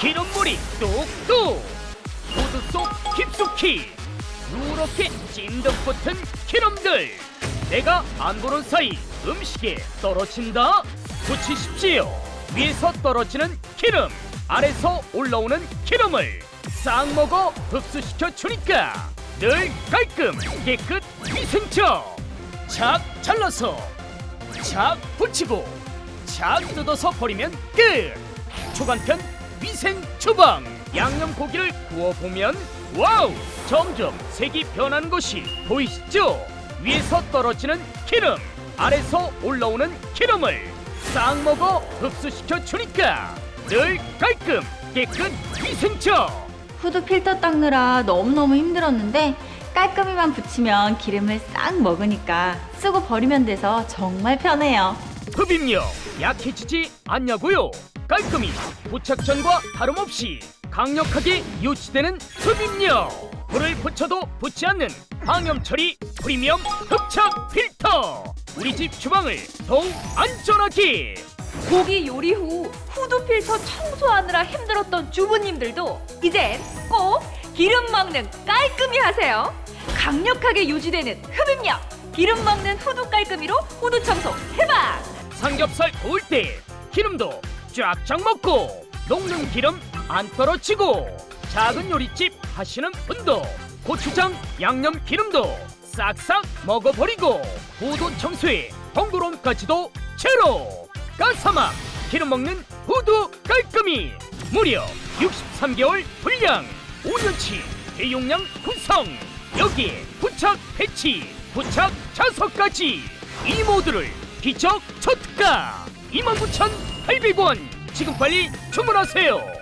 기름물이 뚝뚝. 후드 속 깊숙이 누렇게 찐득 붙은 기름들. 내가 안 보는 사이 음식에 떨어진다. 붙이십시오. 위에서 떨어지는 기름 아래서 올라오는 기름을 싹 먹어 흡수시켜 주니까 늘 깔끔 깨끗 위생적 착 잘라서 착 붙이고 착 뜯어서 버리면 끝. 초간편 위생 주방 양념 고기를 구워 보면 와우 점점 색이 변하는 것이 보이시죠 위에서 떨어지는 기름 아래서 올라오는 기름을 싹 먹어 흡수시켜 주니까 늘 깔끔 깨끗 위생적 후드 필터 닦느라 너무너무 힘들었는데 깔끔히만 붙이면 기름을 싹 먹으니까 쓰고 버리면 돼서 정말 편해요. 흡입력 약해지지 않냐고요? 깔끔히 부착 전과 다름없이 강력하게 유지되는 흡입력 불을 붙여도 붙지 않는 방염 처리 프리미엄 흡착 필터 우리 집 주방을 더욱 안전하게 고기 요리 후 후드 필터 청소하느라 힘들었던 주부님들도 이젠 꼭 기름 먹는 깔끔히 하세요. 강력하게 유지되는 흡입력. 기름 먹는 후드 깔끔이로 후드 청소 해봐. 삼겹살 구울 때 기름도 쫙쫙 먹고 녹는 기름 안 떨어지고 작은 요리집 하시는 분도 고추장 양념 기름도 싹싹 먹어버리고 후드 청소에 번거로움까지도 제로 까사막 기름 먹는 후드 깔끔히 무려 63개월 분량 5년치 대용량 구성 여기에 부착 배치 부착 자석까지 이 모드를 기적 초특가 29,800원. 지금 빨리 주문하세요